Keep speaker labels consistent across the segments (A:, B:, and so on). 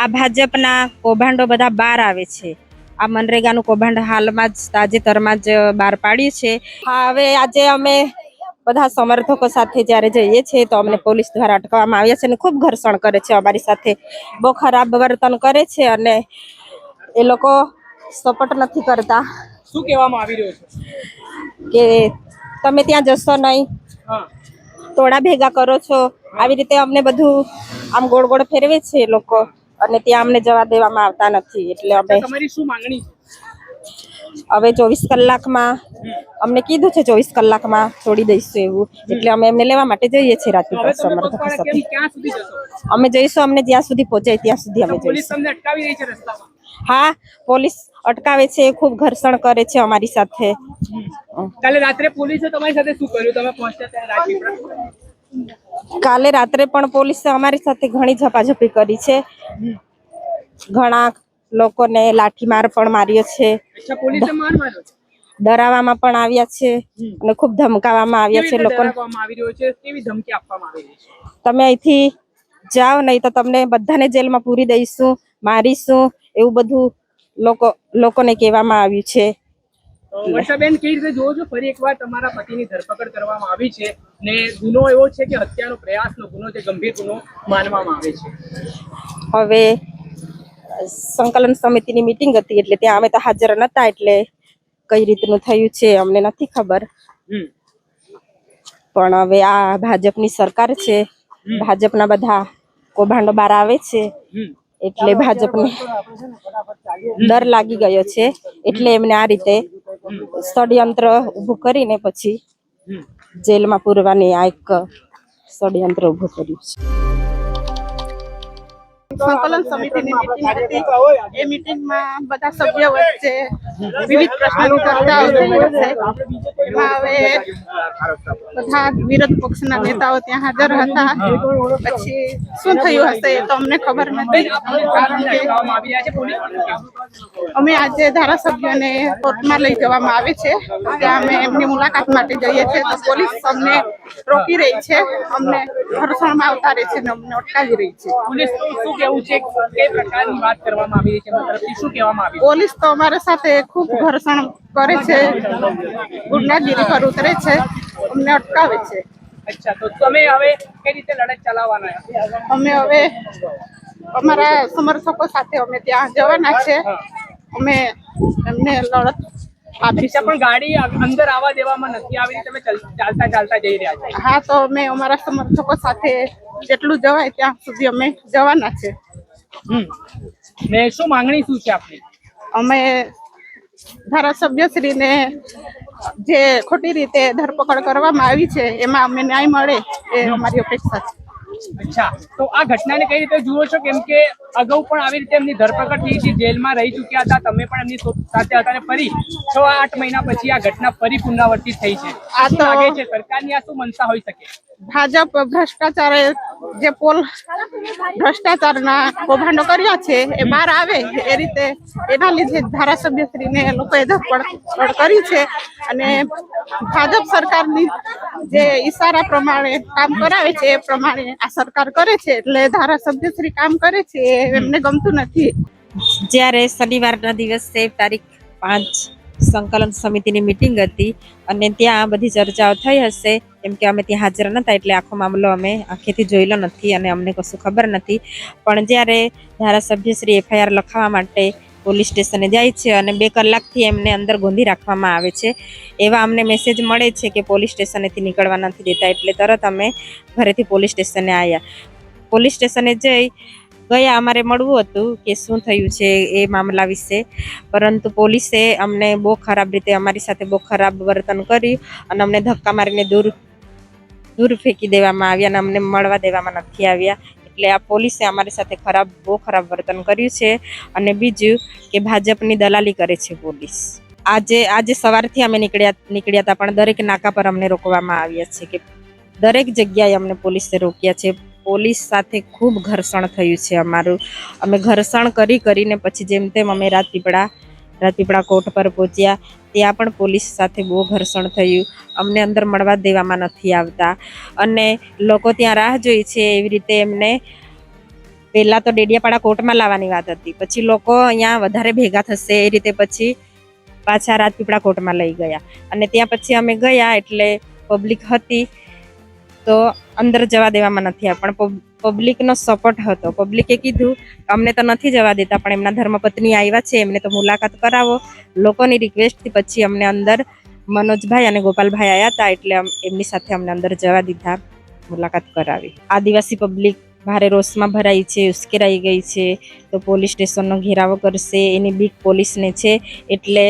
A: આ ભાજપના કૌભાંડો બધા બહાર આવે છે. આ મનરેગાનું કૌભાંડ હાલમાં જ તાજેતરમાં જ બહાર પાડ્યું છે. હવે આજે અમે બધા સમર્થકો સાથે જ્યારે જઈએ છીએ તો અમને પોલીસ દ્વારા અટકાવવામાં આવ્યા છે અને ખૂબ ઘર્ષણ કરે છે અમારી સાથે બહુ ખરાબ વર્તન કરે છે અને એ લોકો સપોર્ટ નથી કરતા.
B: શું કહેવામાં આવી રહ્યું છે?
A: કે તમે ત્યાં જશો નહીં.
B: તોડા
A: ટોળા ભેગા કરો છો. આવી રીતે અમને બધું આમ ગોળ ગોળ ફેરવે છે એ લોકો. અને ત્યાં અમને જવા દેવામાં આવતા નથી એટલે અમે
B: તમારી શું માંગણી
A: હવે ચોવીસ કલાકમાં અમને કીધું છે ચોવીસ કલાકમાં છોડી દઈશું એવું એટલે અમે એમને લેવા માટે જઈએ છીએ સમર્થકો સાથે.
B: જશો?
A: અમે જઈશું અમને જ્યાં સુધી પહોંચાય ત્યાં સુધી અમે જઈશું. હા પોલીસ અટકાવે છે ખૂબ ઘર્ષણ કરે છે અમારી સાથે.
B: કાલે રાત્રે પોલીસે તમારી સાથે શું કર્યું? તમે પહોંચ્યા ત્યાં રાજપીપળા
A: કાલે રાત્રે પણ પોલીસે અમારી સાથે ઘણી ઝપાઝપી કરી છે. ઘણા લોકોને લાઠીમાર પણ માર્યો છે. ડરાવવામાં પણ આવ્યા છે અને ખૂબ ધમકાવવામાં આવ્યા છે
B: લોકો
A: લોકોને. તમે અહીંથી જાઓ નહીં તો તમને બધાને જેલમાં પૂરી દઈશું મારીશું એવું બધું લોકો લોકોને કહેવામાં આવ્યું છે.
B: વર્ષાબેન કેવી રીતે જોવો છો? ફરી એકવાર તમારા પતિની ધરપકડ કરવામાં આવી છે ને ગુનો એવો છે કે હત્યાનો પ્રયાસનો ગુનો છે ગંભીર ગુનો માનવામાં આવે છે?
A: હવે સંકલન સમિતિની મીટિંગ હતી એટલે ત્યાં અમે તો હાજર નતા એટલે કઈ રીતનું થયું છે અમને નથી ખબર. પણ હવે આ ભાજપની સરકાર છે ભાજપના બધા કૌભાંડો બહાર આવે છે એટલે ભાજપને ડર લાગી ગયો છે એટલે એમને આ રીતે ષડયંત્ર ઊભું કરીને પછી જેલમાં પૂરવાની આ એક ષડયંત્ર ઊભું કર્યું છે.
C: સંકલન સમિતિની મીટિંગ હતી. એ મીટિંગમાં બધા સભ્યો વચ્ચે વિવિધ પ્રશ્નો ચર્ચા છે એમાં હવે બધા વિરોધ પક્ષના નેતાઓ ત્યાં હાજર હતા. પછી શું થયું હશે એ તો અમને ખબર નથી. કારણ કે? અમે આજે ધારાસભ્યને કોર્ટમાં લઈ જવામાં આવે છે. ત્યાં અમે એમની મુલાકાત માટે જઈએ છીએ. તો પોલીસ અમને રોકી રહી છે. અમને ઘર્ષણમાં રહે છે અમને અટકાવી રહી છે.
B: પોલીસ શું કેવું છે? કે પ્રકારની વાત કરવામાં આવી રહી છે તરફથી શું કહેવામાં આવી
C: પોલીસ તો અમારા સાથે ખૂબ ઘર્ષણ કરે છે. ગુંડાગીરી પર ઉતરે છે. અમને અટકાવે છે.
B: અચ્છા તો તમે હવે કઈ રીતે લડત ચલાવવાના
C: અમે હવે અમારા સમર્થકો સાથે અમે ત્યાં જવાના છે. અમે એમને લડત આપીશું
B: પણ ગાડી અંદર આવવા દેવામાં નથી આવી તમે ચલ- ચાલતા ચાલતા જઈ રહ્યા છો.
C: હા તો અમે અમારા સમર્થકો સાથે જેટલું જવાય ત્યાં સુધી અમે જવાના છે.
B: ને શું માંગણી શું છે આપની?
C: અમે ધારાસભ્યશ્રીને જે ખોટી રીતે ધરપકડ કરવામાં આવી છે એમાં અમને ન્યાય મળે એ અમારી અપેક્ષા છે.
B: અચ્છા. તો આ ઘટનાને કઈ રીતે જુઓ છો? કેમ કે અગાઉ પણ આવી રીતે એમની ધરપકડ થઈ હતી જેલમાં રહી ચૂક્યા હતા તમે પણ એમની સાથે હતા અને ફરી છ આઠ મહિના પછી આ ઘટના ફરી પુનરાવર્તિત થઈ છે.
C: આ તો-
B: લાગે છે? સરકારની આ શું મનસા હોઈ શકે?
C: ભાજપ ભ્રષ્ટાચાર જે પોલ ભ્રષ્ટાચારના કૌભાંડો કર્યા છે, એ બહાર આવે, એ રીતે એના લીધે ધારાસભ્યશ્રીને લોકોએ ધરપકડ કરી છે અને ભાજપ સરકારની જે ઈશારા પ્રમાણે કામ કરાવે છે, એ પ્રમાણે આ સરકાર કરે છે, એટલે ધારાસભ્યશ્રી કામ કરે છે એમને ગમતું નથી.
A: જ્યારે શનિવારના દિવસે તારીખ પાંચ સંકલન સમિતિની મિટિંગ હતી અને ત્યાં બધી ચર્ચાઓ થઈ હશે કેમ કે અમે ત્યાં હાજર નતા એટલે આખો મામલો અમે આખેથી જોયેલો નથી અને અમને કશું ખબર નથી. પણ જ્યારે ધારાસભ્યશ્રી એફઆઈઆર લખાવવા માટે પોલીસ સ્ટેશને જાય છે અને બે કલાકથી એમને અંદર ગોંધી રાખવામાં આવે છે, એવા અમને મેસેજ મળે છે કે પોલીસ સ્ટેશનેથી નીકળવા નથી દેતા એટલે તરત અમે ઘરેથી પોલીસ સ્ટેશને આવ્યા પોલીસ સ્ટેશને જઈ ગયા, અમારે મળવું હતું કે શું થયું છે એ મામલા વિશે, પરંતુ પોલીસે અમને બહુ ખરાબ રીતે અમારી સાથે બહુ ખરાબ વર્તન કર્યું અને અમને ધક્કા મારીને દૂર દૂર ફેંકી દેવામાં આવ્યા અને અમને મળવા દેવામાં નથી આવ્યા. એટલે આ પોલીસે અમારી સાથે ખરાબ, બહુ ખરાબ વર્તન કર્યું છે. અને બીજું કે ભાજપની દલાલી કરે છે પોલીસ. આજે આજે સવારથી અમે નીકળ્યા નીકળ્યા હતા, પણ દરેક નાકા પર અમને રોકવામાં આવ્યા છે કે દરેક જગ્યાએ અમને પોલીસે રોક્યા છે. પોલીસ સાથે ખૂબ ઘર્ષણ થયું છે અમારું. અમે ઘર્ષણ કરી, કરીને પછી જેમ તેમ અમે રાજપીપળા રાજપીપળા કોર્ટ પર પહોંચ્યા. ત્યાં પણ પોલીસ સાથે બહુ ઘર્ષણ થયું. અમને અંદર મળવા દેવામાં નથી આવતા. અને લોકો ત્યાં રાહ જોઈ છે એવી રીતે એમને પહેલાં તો ડેડિયાપાડા કોર્ટમાં લાવવાની વાત હતી. પછી લોકો અહીંયા વધારે ભેગા થશે એ રીતે પછી પાછા રાજપીપળા કોર્ટમાં લઈ ગયા. અને ત્યાં પછી અમે ગયા એટલે પબ્લિક હતી તો અંદર જવા દેવામાં નથી આવ્યા. પણ પબ્લિકનો સપોર્ટ હતો. પબ્લિકે કીધું, અમને તો નથી જવા દેતા, પણ એમના ધર્મપત્ની આવ્યા છે, એમને તો મુલાકાત કરાવો. લોકોની રિક્વેસ્ટથી પછી અમને અંદર મનોજભાઈ અને ગોપાલભાઈ આવ્યા હતા, એટલે એમની સાથે અમને અંદર જવા દીધા, મુલાકાત કરાવી. આદિવાસી પબ્લિક ભારે રોષમાં ભરાઈ છે, ઉશ્કેરાઈ ગઈ છે, તો પોલીસ સ્ટેશનનો ઘેરાવો કરશે, એની બીક પોલીસને છે, એટલે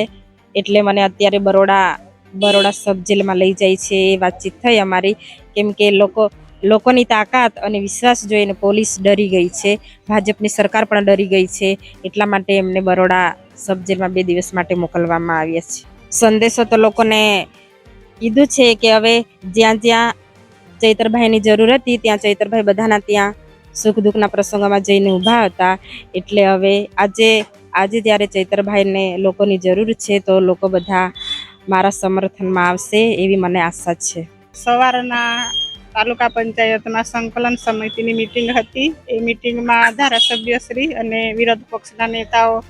A: એટલે મને અત્યારે બરોડા બરોડા સબ જેલમાં લઈ જાય છે, એ વાતચીત થઈ અમારી. કેમ કે લોકો લોકોની તાકાત અને વિશ્વાસ જોઈને પોલીસ ડરી ગઈ છે. ભાજપની સરકાર પણ ડરી ગઈ છે. એટલા માટે એમને બરોડા સબજેલમાં બે દિવસ માટે મોકલવામાં આવ્યા છે. સંદેશો તો લોકોને કીધું છે કે હવે જ્યાં જ્યાં ચૈતરભાઈની જરૂર હતી, ત્યાં ચૈતરભાઈ બધાના ત્યાં સુખ દુઃખના પ્રસંગોમાં જઈને ઊભા હતા. એટલે હવે આજે આજે જ્યારે ચૈતરભાઈને લોકોની જરૂર છે, તો લોકો બધા મારા સમર્થનમાં આવશે એવી મને આશા છે.
C: સવારના તાલુકા પંચાયતમાં સંકલન સમિતિની મિટિંગ હતી. એ મિટિંગમાં ધારાસભ્યશ્રી અને વિરોધ પક્ષના નેતાઓ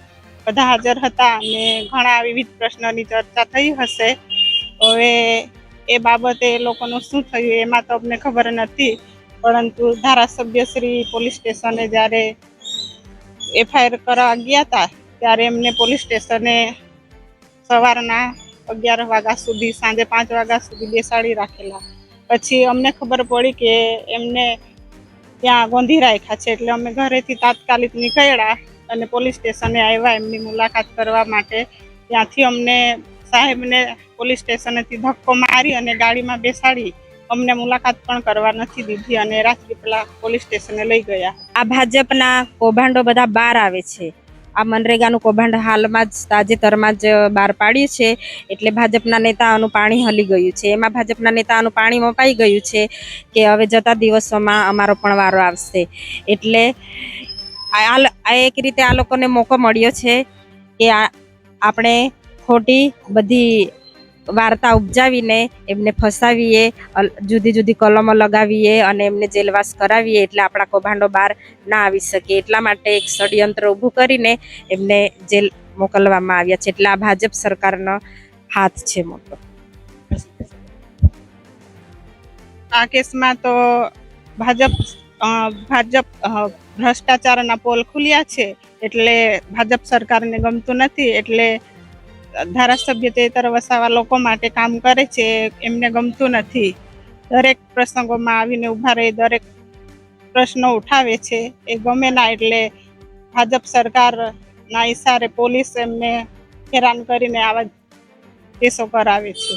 C: બધા હાજર હતા અને ઘણા વિવિધ પ્રશ્નોની ચર્ચા થઈ હશે. હવે એ બાબતે એ લોકોનું શું થયું એમાં તો અમને ખબર નથી. પરંતુ ધારાસભ્યશ્રી પોલીસ સ્ટેશને જ્યારે એફઆઈઆર કરવા ગયા હતા, ત્યારે એમને પોલીસ સ્ટેશને સવારના અગિયાર વાગ્યા સુધી, સાંજે પાંચ વાગ્યા સુધી બેસાડી રાખેલા. પછી અમને ખબર પડી કે એમને ત્યાં ગોંધી રાખ્યા છે. એટલે અમે ઘરેથી તાત્કાલિક નીકળ્યા અને પોલીસ સ્ટેશને આવ્યા એમની મુલાકાત કરવા માટે. ત્યાંથી અમને સાહેબને પોલીસ સ્ટેશનેથી ધક્કો મારી અને ગાડીમાં બેસાડી અમને મુલાકાત પણ કરવા નથી દીધી અને રાજપીપળા પોલીસ સ્ટેશને લઈ ગયા.
A: આ ભાજપના કૌભાંડો બધા બહાર આવે છે. આ મનરેગાનું કૌભાંડ હાલમાં જ તાજેતરમાં જ બહાર પાડ્યું છે. એટલે ભાજપના નેતાઓનું પાણી હલી ગયું છે. એમાં ભાજપના નેતાઓનું પાણી મપાઈ ગયું છે કે હવે જતા દિવસોમાં અમારો પણ વારો આવશે. એટલે આ એક રીતે આ લોકોને મોકો મળ્યો છે કે આપણે ખોટી બધી વાર્તા ઉપજાવીને એમને ફસાવીએ જુદી જુદી કલમો લગાવીએ અને એમને જેલવાસ કરાવીએ એટલે આપણા કૌભાંડો બહાર ના આવી શકે. એટલા માટે એક ષડયંત્ર ઊભું કરીને એમને જેલ મોકલવામાં આવ્યા છે. એટલે આ ભાજપ સરકારનો હાથ છે મોટો.
C: આ કેસમાં તો ભાજપ ભાજપ ભ્રષ્ટાચારના પોલ ખુલ્યા છે. એટલે ભાજપ સરકારને ગમતું નથી. એટલે ધારાસભ્ય તેતર વસાવા લોકો માટે કામ કરે છે, એમને ગમતું નથી. દરેક પ્રસંગોમાં આવીને ઊભા રહી દરેક પ્રશ્નો ઉઠાવે છે. એ ગમે ના એટલે ભાજપ સરકારના ઈશારે પોલીસ એમને હેરાન કરીને આવા કેસો કરાવે છે.